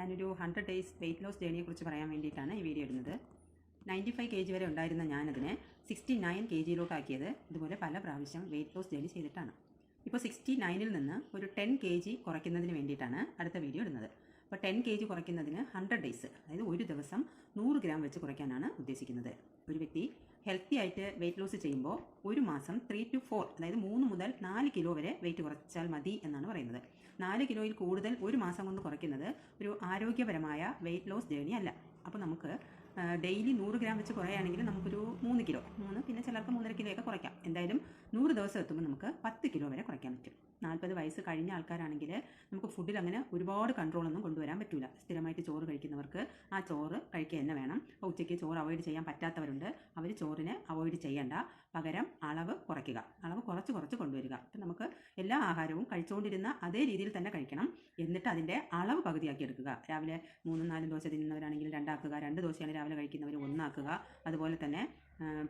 ഞാനൊരു hundred days weight loss ജേണിയെ കുറിച്ച് പറയാൻ വേണ്ടിയിട്ടാണ് ഈ വീഡിയോ ഇടുന്നത്. നയന്റി ഫൈവ് കെ ജി വരെ ഉണ്ടായിരുന്ന ഞാനതിനെ സിക്സ്റ്റി നയൻ കെ ജിയിലോട്ടാക്കിയത് ഇതുപോലെ പല പ്രാവശ്യം വെയിറ്റ് ലോസ് ജേണി ചെയ്തിട്ടാണ്. ഇപ്പോൾ സിക്സ്റ്റി നയനിൽ നിന്ന് ഒരു ടെൻ കെ ജി കുറയ്ക്കുന്നതിന് വേണ്ടിയിട്ടാണ് അടുത്ത വീഡിയോ ഇടുന്നത്. അപ്പോൾ ടെൻ കെ ജി കുറയ്ക്കുന്നതിന് ഹൺഡ്രഡ് ഡേയ്സ് അതായത് ഒരു ദിവസം നൂറ് ഗ്രാം വെച്ച് കുറയ്ക്കാനാണ് ഉദ്ദേശിക്കുന്നത്. ഒരു വ്യക്തി ഹെൽത്തി ആയിട്ട് വെയിറ്റ് ലോസ് ചെയ്യുമ്പോൾ ഒരു മാസം ത്രീ ടു ഫോർ അതായത് മൂന്ന് മുതൽ നാല് കിലോ വരെ വെയിറ്റ് കുറച്ചാൽ മതി എന്നാണ് പറയുന്നത്. നാല് കിലോയിൽ കൂടുതൽ ഒരു മാസം കൊണ്ട് കുറയ്ക്കുന്നത് ഒരു ആരോഗ്യപരമായ വെയിറ്റ് ലോസ് ജേണി അല്ല. അപ്പോൾ നമുക്ക് ഡെയിലി നൂറ് ഗ്രാം വെച്ച് കുറയുകയാണെങ്കിൽ നമുക്കൊരു മൂന്ന് കിലോ മൂന്ന് പിന്നെ ചിലർക്ക് മൂന്നര കിലോയൊക്കെ കുറയ്ക്കാം. എന്തായാലും നൂറ് ദിവസം എത്തുമ്പോൾ നമുക്ക് പത്ത് കിലോ വരെ കുറയ്ക്കാൻ പറ്റും. നാൽപ്പത് വയസ്സ് കഴിഞ്ഞ ആൾക്കാരാണെങ്കിൽ നമുക്ക് ഫുഡിൽ അങ്ങനെ ഒരുപാട് കൺട്രോളൊന്നും കൊണ്ടുവരാൻ പറ്റില്ല സ്ഥിരമായിട്ട് ചോറ് കഴിക്കുന്നവർക്ക് ആ ചോറ് കഴിക്കുക തന്നെ വേണം. അപ്പോൾ ഉച്ചയ്ക്ക് ചോറ് അവോയ്ഡ് ചെയ്യാൻ പറ്റാത്തവരുണ്ട്. അവർ ചോറിനെ അവോയ്ഡ് ചെയ്യേണ്ട. പകരം അളവ് കുറയ്ക്കുക. അളവ് കുറച്ച് കുറച്ച് കൊണ്ടുവരിക. അപ്പം നമുക്ക് എല്ലാ ആഹാരവും കഴിച്ചുകൊണ്ടിരുന്ന അതേ രീതിയിൽ തന്നെ കഴിക്കണം. എന്നിട്ട് അതിന്റെ അളവ് പകുതിയാക്കി എടുക്കുക. രാവിലെ മൂന്നും നാലും ദോശ തിന്നുന്നവരാണെങ്കിൽ രണ്ടാക്കുക. രണ്ട് ദോശയാണ് രാവിലെ കഴിക്കുന്നവർ ഒന്നാക്കുക. അതുപോലെ തന്നെ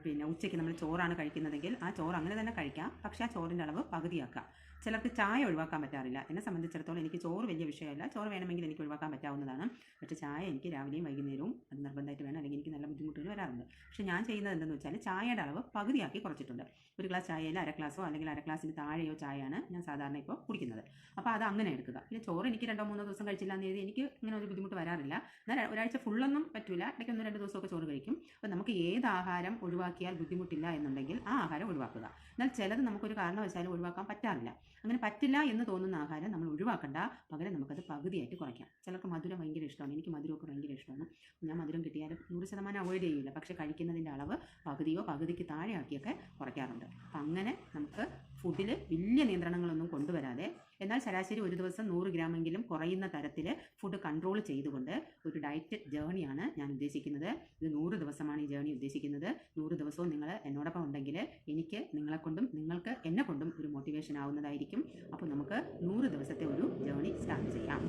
പിന്നെ ഉച്ചയ്ക്ക് നമ്മൾ ചോറാണ് കഴിക്കുന്നതെങ്കിൽ ആ ചോറ് അങ്ങനെ തന്നെ കഴിക്കാം. പക്ഷേ ആ ചോറിന്റെ അളവ് പകുതിയാക്കുക ചിലർക്ക് ചായ ഒഴിവാക്കാൻ പറ്റാറില്ല. എന്നെ സംബന്ധിച്ചിടത്തോളം എനിക്ക് ചോറ് വലിയ വിഷയമല്ല. ചോറ് വേണമെങ്കിൽ എനിക്ക് ഒഴിവാക്കാൻ പറ്റാവുന്നതാണ്. പക്ഷേ ചായ എനിക്ക് രാവിലെയും വൈകുന്നേരവും അത് നിർബന്ധമായിട്ട് വേണം. അല്ലെങ്കിൽ എനിക്ക് നല്ല ബുദ്ധിമുട്ടുകൾ വരാറുണ്ട്. പക്ഷേ ഞാൻ ചെയ്യുന്നത് എന്തെന്ന് വെച്ചാൽ ചായയുടെ അളവ് പകുതിയാക്കി കുറച്ചിട്ടുണ്ട്. ഒരു ഗ്ലാസ് ചായയിൽ അര ഗ്ലാസോ അല്ലെങ്കിൽ അര ഗ്ലാസ്സിന് താഴെയോ ചായയാണ് ഞാൻ സാധാരണ ഇപ്പോൾ കുടിക്കുന്നത്. അപ്പോൾ അത് അങ്ങനെ എടുക്കുക. പിന്നെ ചോറ് എനിക്ക് രണ്ടോ മൂന്നോ ദിവസം കഴിച്ചില്ല എന്ന് എഴുതി എനിക്ക് ഇങ്ങനെ ഒരു ബുദ്ധിമുട്ട് വരാറില്ല. എന്നാൽ ഒരാഴ്ച ഫുള്ളൊന്നും പറ്റില്ല ഇടയ്ക്ക് ഒന്ന് രണ്ട് ദിവസമൊക്കെ ചോറ് കഴിക്കും. അപ്പോൾ നമുക്ക് ഏത് ആഹാരം ഒഴിവാക്കിയാൽ ബുദ്ധിമുട്ടില്ല എന്നുണ്ടെങ്കിൽ ആ ആഹാരം ഒഴിവാക്കുക. എന്നാൽ ചിലത് നമുക്കൊരു കാരണവശാലും ഒഴിവാക്കാൻ പറ്റാറില്ല. അങ്ങനെ പറ്റില്ല എന്ന് തോന്നുന്ന ആഹാരം നമ്മൾ ഒഴിവാക്കണ്ട. പകരം നമുക്കത് പകുതിയായിട്ട് കുറയ്ക്കാം. ചിലർക്ക് മധുരം ഭയങ്കര ഇഷ്ടമാണ്. എനിക്ക് മധുരമൊക്കെ ഭയങ്കര ഇഷ്ടമാണ്. ഞാൻ മധുരം കിട്ടിയാലും നൂറ് ശതമാനം അവോയ്ഡ് ചെയ്യില്ല പക്ഷേ കഴിക്കുന്നതിന്റെ അളവ് പകുതിയോ പകുതിക്ക് താഴെയാക്കിയൊക്കെ കുറയ്ക്കാറുണ്ട്. അപ്പം അങ്ങനെ നമുക്ക് ഫുഡിൽ വലിയ നിയന്ത്രണങ്ങളൊന്നും കൊണ്ടുവരാതെ എന്നാൽ ശരാശരി ഒരു ദിവസം നൂറ് ഗ്രാമെങ്കിലും കുറയുന്ന തരത്തിൽ ഫുഡ് കൺട്രോൾ ചെയ്തുകൊണ്ട് ഒരു ഡയറ്റ് ജേണിയാണ് ഞാൻ ഉദ്ദേശിക്കുന്നത്. ഇത് നൂറ് ദിവസമാണ് ഈ ജേണി ഉദ്ദേശിക്കുന്നത്. നൂറ് ദിവസവും നിങ്ങൾ എന്നോടൊപ്പം ഉണ്ടെങ്കിൽ എനിക്ക് നിങ്ങളെക്കൊണ്ടും നിങ്ങൾക്ക് എന്നെ കൊണ്ടും ഒരു മോട്ടിവേഷൻ ആവുന്നതായിരിക്കും. അപ്പോൾ നമുക്ക് നൂറ് ദിവസത്തെ ഒരു ജേണി സ്റ്റാർട്ട് ചെയ്യാം.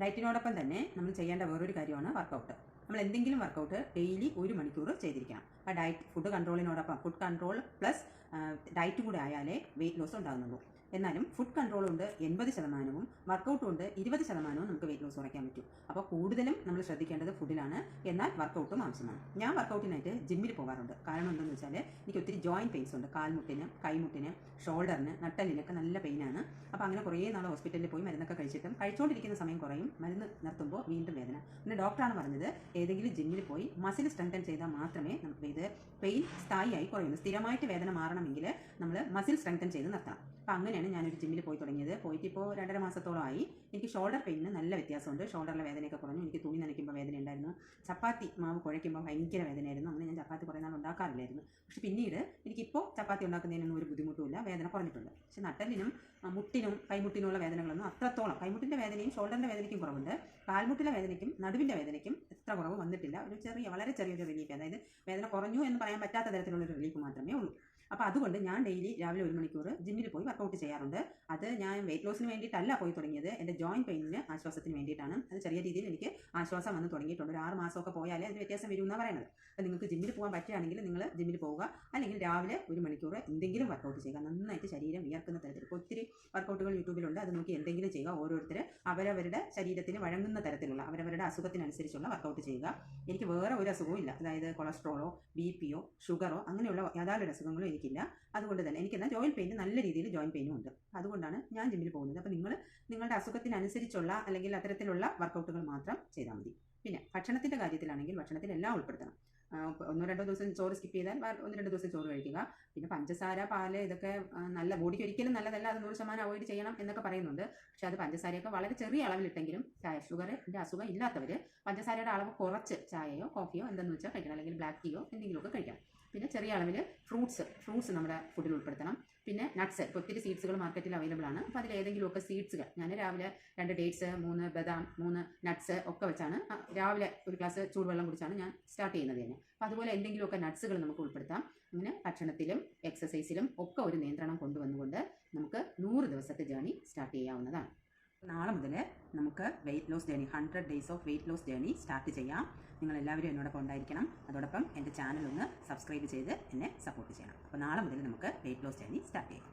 ഡയറ്റിനോടൊപ്പം തന്നെ നമ്മൾ ചെയ്യേണ്ട വേറൊരു കാര്യമാണ് വർക്കൗട്ട് നമ്മൾ എന്തെങ്കിലും വർക്കൗട്ട് ഡെയിലി ഒരു മണിക്കൂർ ചെയ്തിരിക്കണം. ആ ഡയറ്റ് ഫുഡ് കൺട്രോളിനോടൊപ്പം ഫുഡ് കൺട്രോൾ പ്ലസ് ഡയറ്റ് കൂടെ ആയാലേ വെയിറ്റ് ലോസ് ഉണ്ടാകുന്നുള്ളൂ. എന്നാലും ഫുഡ് കൺട്രോൾ ഉണ്ട് എൺപത് ശതമാനവും വർക്കൗട്ട് ഉണ്ട് ഇരുപത് ശതമാനവും നമുക്ക് വെയിറ്റ് ലോസ് കുറയ്ക്കാൻ പറ്റും. അപ്പോൾ കൂടുതലും നമ്മൾ ശ്രദ്ധിക്കേണ്ടത് ഫുഡിലാണ് എന്നാൽ വർക്കൗട്ടും ആവശ്യമാണ്. ഞാൻ വർക്കൗട്ടിനായിട്ട് ജിമ്മിൽ പോകാറുണ്ട് കാരണം എന്താണെന്ന് വെച്ചാൽ എനിക്ക് ഒത്തിരി ജോയിന്റ് പെയിൻസ് ഉണ്ട്. കാൽമുട്ടിന് കൈമുട്ടിന് ഷോൾഡറിന് നട്ടലിനൊക്കെ നല്ല പെയിനാണ് അപ്പോൾ അങ്ങനെ കുറേ നാൾ ഹോസ്പിറ്റലിൽ പോയി മരുന്നൊക്കെ കഴിച്ചിട്ടും കഴിച്ചുകൊണ്ടിരിക്കുന്ന സമയം കുറയും. മരുന്ന് നിർത്തുമ്പോൾ വീണ്ടും വേദന. പിന്നെ ഡോക്ടറാണ് പറഞ്ഞത് ഏതെങ്കിലും ജിമ്മിൽ പോയി മസിൽ സ്ട്രെങ്തൻ ചെയ്താൽ മാത്രമേ നമുക്ക് ഇത് പെയിൻ സ്ഥായിയായി കുറയുന്നു സ്ഥിരമായിട്ട് വേദന മാറണമെങ്കിൽ നമ്മൾ മസിൽ സ്ട്രെങ്തൻ ചെയ്ത് നിർത്തണം. അപ്പോൾ അങ്ങനെയാണ് ഞാനൊരു ജിമ്മിൽ പോയി തുടങ്ങിയത്. പോയിട്ട് ഇപ്പോൾ രണ്ടര മാസത്തോളമായി എനിക്ക് ഷോൾഡർ പെയിനിന് നല്ല വ്യത്യാസമുണ്ട്. ഷോൾഡറിലെ വേദനയൊക്കെ കുറഞ്ഞു. എനിക്ക് തുണി നനയ്ക്കുമ്പോൾ വേദന ഉണ്ടായിരുന്നു. ചപ്പാത്തി മാവ് കുഴയ്ക്കുമ്പോൾ ഭയങ്കര വേദനയായിരുന്നു. അങ്ങനെ ഞാൻ ചപ്പാത്തി കുറേ നാൾ ഉണ്ടാക്കാറില്ലായിരുന്നു. പക്ഷെ പിന്നീട് എനിക്കിപ്പോൾ ചപ്പാത്തി ഉണ്ടാക്കുന്നതിനൊന്നും ഒരു ബുദ്ധിമുട്ടുമില്ല. വേദന കുറഞ്ഞിട്ടുണ്ട്. പക്ഷെ നട്ടലിനും മുട്ടിനും കൈമുട്ടിനുമുള്ള വേദനകളൊന്നും അത്രത്തോളം കൈമുട്ടിന്റെ വേദനയും ഷോൾഡറിന്റെ വേദനയ്ക്കും കുറവുണ്ട്. കാൽമുട്ടിലെ വേദനയ്ക്കും നടുവിന്റെ വേദനയ്ക്കും എത്ര കുറവ് വന്നിട്ടില്ല. ഒരു ചെറിയ വളരെ ചെറിയൊരു റിലീഫ് അതായത് വേദന കുറഞ്ഞു എന്ന് പറയാൻ പറ്റാത്ത തരത്തിലുള്ളൊരു റിലീഫ് മാത്രമേ ഉള്ളൂ. അപ്പോൾ അതുകൊണ്ട് ഞാൻ ഡെയിലി രാവിലെ ഒരു മണിക്കൂർ ജിമ്മിൽ പോയി വർക്കൗട്ട് ചെയ്യാറുണ്ട്. അത് ഞാൻ വെയിറ്റ് ലോസിന് വേണ്ടിയിട്ടല്ല പോയി തുടങ്ങിയത്. എന്റെ ജോയിന്റ് പെയിനിന് ആശ്വാസത്തിന് വേണ്ടിയിട്ടാണ്. അത് ചെറിയ രീതിയിൽ എനിക്ക് ആശ്വാസം വന്ന് തുടങ്ങിയിട്ടുണ്ട്. ഒരു ആറ് മാസമൊക്കെ പോയാലേ അതിന് വ്യത്യാസം വരും എന്നാണ് പറയുന്നത് അപ്പോൾ നിങ്ങൾക്ക് ജിമ്മിൽ പോകാൻ പറ്റുകയാണെങ്കിൽ നിങ്ങൾ ജിമ്മിൽ പോവുക. അല്ലെങ്കിൽ രാവിലെ ഒരു മണിക്കൂർ എന്തെങ്കിലും വർക്കൗട്ട് ചെയ്യുക. നന്നായിട്ട് ശരീരം വിയർക്കുന്ന തരത്തിൽ. ഇപ്പോൾ ഒത്തിരി വർക്കൗട്ടുകൾ യൂട്യൂബിലുണ്ട് അത് നോക്കി എന്തെങ്കിലും ചെയ്യുക. ഓരോരുത്തർ അവരവരുടെ ശരീരത്തിന് വഴങ്ങുന്ന തരത്തിലുള്ള അവരവരുടെ അസുഖത്തിനനുസരിച്ചുള്ള വർക്കൗട്ട് ചെയ്യുക. എനിക്ക് വേറെ ഒരു അസുഖവും ഇല്ല. അതായത് കൊളസ്ട്രോളോ ബി പിയോ ഷുഗറോ അങ്ങനെയുള്ള യാതൊരു അസുഖങ്ങളും എനിക്കില്ല അതുകൊണ്ട് തന്നെ എനിക്കെന്നാൽ ജോയിൻ പെയിൻ നല്ല രീതിയിൽ ജോയിൻ പെയിനും ഉണ്ട്. അതുകൊണ്ടാണ് ഞാൻ ജിമ്മിൽ പോകുന്നത്. അപ്പോൾ നിങ്ങൾ നിങ്ങളുടെ അസുഖത്തിനനുസരിച്ചുള്ള അല്ലെങ്കിൽ അത്തരത്തിലുള്ള വർക്കൗട്ടുകൾ മാത്രം ചെയ്താൽ മതി. പിന്നെ ഭക്ഷണത്തിന്റെ കാര്യത്തിലാണെങ്കിൽ ഭക്ഷണത്തിൽ എല്ലാം ഉൾപ്പെടുത്തണം. ഒന്നോ രണ്ടോ ദിവസം ചോറ് സ്കിപ്പ് ചെയ്താൽ ഒന്ന് രണ്ട് ദിവസം ചോറ് കഴിക്കുക. പിന്നെ പഞ്ചസാര പാൽ ഇതൊക്കെ നല്ല ബോഡിക്ക് ഒരിക്കലും നല്ലതല്ല അത് നൂറ് ശതമാനം അവോയ്ഡ് ചെയ്യണം എന്നൊക്കെ പറയുന്നുണ്ട്. പക്ഷെ അത് പഞ്ചസാരയൊക്കെ വളരെ ചെറിയ അളവിലിട്ടെങ്കിലും ചായ ഷുഗറിന്റെ അസുഖം ഇല്ലാത്തവർ പഞ്ചസാരയുടെ അളവ് കുറച്ച് ചായയോ കോഫിയോ എന്തെന്ന് വെച്ചാൽ കഴിക്കണം. അല്ലെങ്കിൽ ബ്ലാക്ക് ടീയോ എന്തെങ്കിലുമൊക്കെ കഴിക്കാം. പിന്നെ ചെറിയ അളവിൽ ഫ്രൂട്ട്സ് ഫ്രൂട്ട്സ് നമ്മുടെ ഫുഡിൽ ഉൾപ്പെടുത്തണം. പിന്നെ നട്ട്സ് ഇപ്പോൾ ഒത്തിരി സീഡ്സുകൾ മാർക്കറ്റിൽ അവൈലബിൾ ആണ്. അപ്പോൾ അതിൽ ഏതെങ്കിലുമൊക്കെ സീഡ്സുകൾ ഞാൻ രാവിലെ രണ്ട് ഡേറ്റ്സ് മൂന്ന് ബദാം മൂന്ന് നട്ട്സ് ഒക്കെ വെച്ചാണ് രാവിലെ ഒരു ഗ്ലാസ് ചൂടുവെള്ളം കുടിച്ചാണ് ഞാൻ സ്റ്റാർട്ട് ചെയ്യുന്നത് തന്നെ. അപ്പോൾ അതുപോലെ എന്തെങ്കിലുമൊക്കെ നട്ട്സുകൾ നമുക്ക് ഉൾപ്പെടുത്താം. അങ്ങനെ ഭക്ഷണത്തിലും എക്സസൈസിലും ഒക്കെ ഒരു നിയന്ത്രണം കൊണ്ടുവന്നുകൊണ്ട് നമുക്ക് നൂറ് ദിവസത്തെ ജേണി സ്റ്റാർട്ട് ചെയ്യാവുന്നതാണ്. നാളെ മുതൽ നമുക്ക് weight loss journey hundred days of weight loss journey start ചെയ്യാം. നിങ്ങൾ എല്ലാവരും എന്നോടൊപ്പം ഉണ്ടായിരിക്കണം. അതോടൊപ്പം എന്റെ ചാനൽ ഒന്ന് സബ്സ്ക്രൈബ് ചെയ്ത് എന്നെ സപ്പോർട്ട് ചെയ്യണം. അപ്പോൾ നാളെ മുതൽ നമുക്ക് വെയിറ്റ് ലോസ് ജേണി സ്റ്റാർട്ട് ചെയ്യാം.